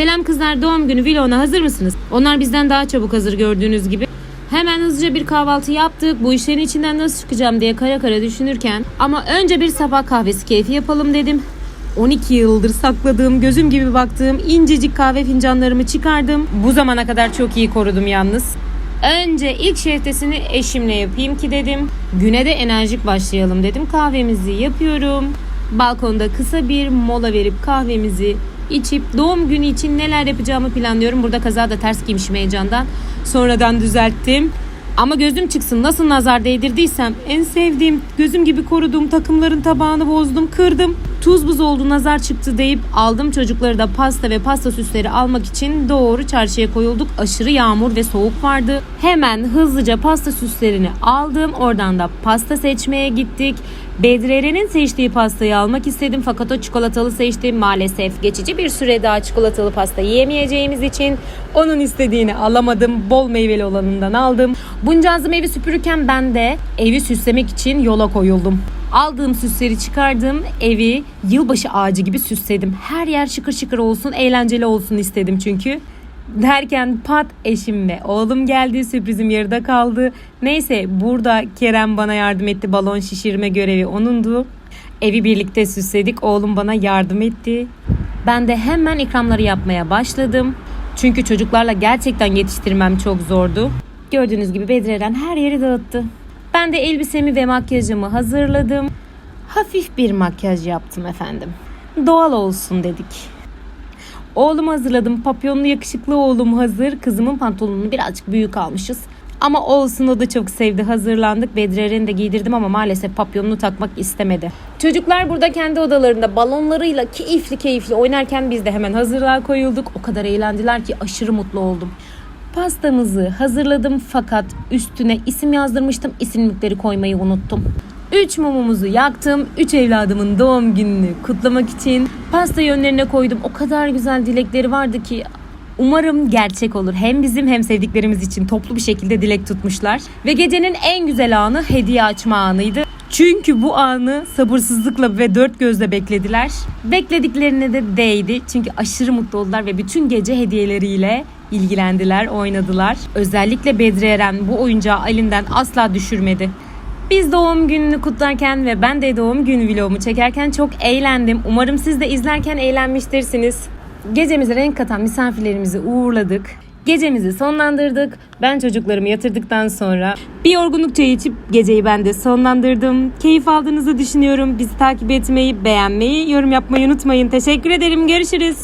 Selam kızlar doğum günü vloguna hazır mısınız? Onlar bizden daha çabuk hazır gördüğünüz gibi. Hemen hızlıca bir kahvaltı yaptık. Bu işlerin içinden nasıl çıkacağım diye kara kara düşünürken ama önce bir sabah kahvesi keyfi yapalım dedim. 12 yıldır sakladığım, gözüm gibi baktığım incecik kahve fincanlarımı çıkardım. Bu zamana kadar çok iyi korudum yalnız. Önce ilk şeftesini eşimle yapayım ki dedim. Güne de enerjik başlayalım dedim. Kahvemizi yapıyorum. Balkonda kısa bir mola verip kahvemizi içip doğum günü için neler yapacağımı planlıyorum. Burada kaza da ters giymişim heyecandan. Sonradan düzelttim. Ama gözüm çıksın nasıl nazar değdirdiysem en sevdiğim gözüm gibi koruduğum takımların tabağını bozdum kırdım. Tuz buz oldu nazar çıktı deyip aldım çocukları da pasta ve pasta süsleri almak için doğru çarşıya koyulduk. Aşırı yağmur ve soğuk vardı. Hemen hızlıca pasta süslerini aldım. Oradan da pasta seçmeye gittik. Bedrere'nin seçtiği pastayı almak istedim fakat o çikolatalı seçti. Maalesef geçici bir süre daha çikolatalı pasta yiyemeyeceğimiz için onun istediğini alamadım. Bol meyveli olanından aldım. Buncağızım evi süpürürken ben de evi süslemek için yola koyuldum. Aldığım süsleri çıkardım. Evi yılbaşı ağacı gibi süsledim. Her yer şıkır şıkır olsun, eğlenceli olsun istedim çünkü. Derken pat eşim ve oğlum geldi. Sürprizim yarıda kaldı. Neyse burada Kerem bana yardım etti. Balon şişirme görevi onundu. Evi birlikte süsledik. Oğlum bana yardım etti. Ben de hemen ikramları yapmaya başladım. Çünkü çocuklarla gerçekten yetiştirmem çok zordu. Gördüğünüz gibi Bedreren her yeri dağıttı. Ben de elbisemi ve makyajımı hazırladım. Hafif bir makyaj yaptım efendim. Doğal olsun dedik. Oğlum hazırladım. Papyonlu yakışıklı oğlum hazır. Kızımın pantolonunu birazcık büyük almışız. Ama olsun o da çok sevdi. Hazırlandık. Bedreren'i de giydirdim ama maalesef papyonunu takmak istemedi. Çocuklar burada kendi odalarında balonlarıyla keyifli keyifli oynarken biz de hemen hazırlığa koyulduk. O kadar eğlendiler ki aşırı mutlu oldum. Pastamızı hazırladım fakat üstüne isim yazdırmıştım. İsimlikleri koymayı unuttum. 3 mumumuzu yaktım. 3 evladımın doğum gününü kutlamak için pastayı önlerine koydum. O kadar güzel dilekleri vardı ki Umarım gerçek olur. Hem bizim hem sevdiklerimiz için toplu bir şekilde dilek tutmuşlar. Ve gecenin en güzel anı hediye açma anıydı. Çünkü bu anı sabırsızlıkla ve dört gözle beklediler. Beklediklerine de değdi. Çünkü aşırı mutlu oldular ve bütün gece hediyeleriyle ilgilendiler, oynadılar. Özellikle Bedri Eren bu oyuncağı elinden asla düşürmedi. Biz doğum gününü kutlarken ve ben de doğum günü vlogumu çekerken çok eğlendim. Umarım siz de izlerken eğlenmiştirsiniz. Gecemize renk katan misafirlerimizi uğurladık. Gecemizi sonlandırdık. Ben çocuklarımı yatırdıktan sonra bir yorgunluk çayı içip geceyi ben de sonlandırdım. Keyif aldığınızı düşünüyorum. Bizi takip etmeyi, beğenmeyi, yorum yapmayı unutmayın. Teşekkür ederim. Görüşürüz.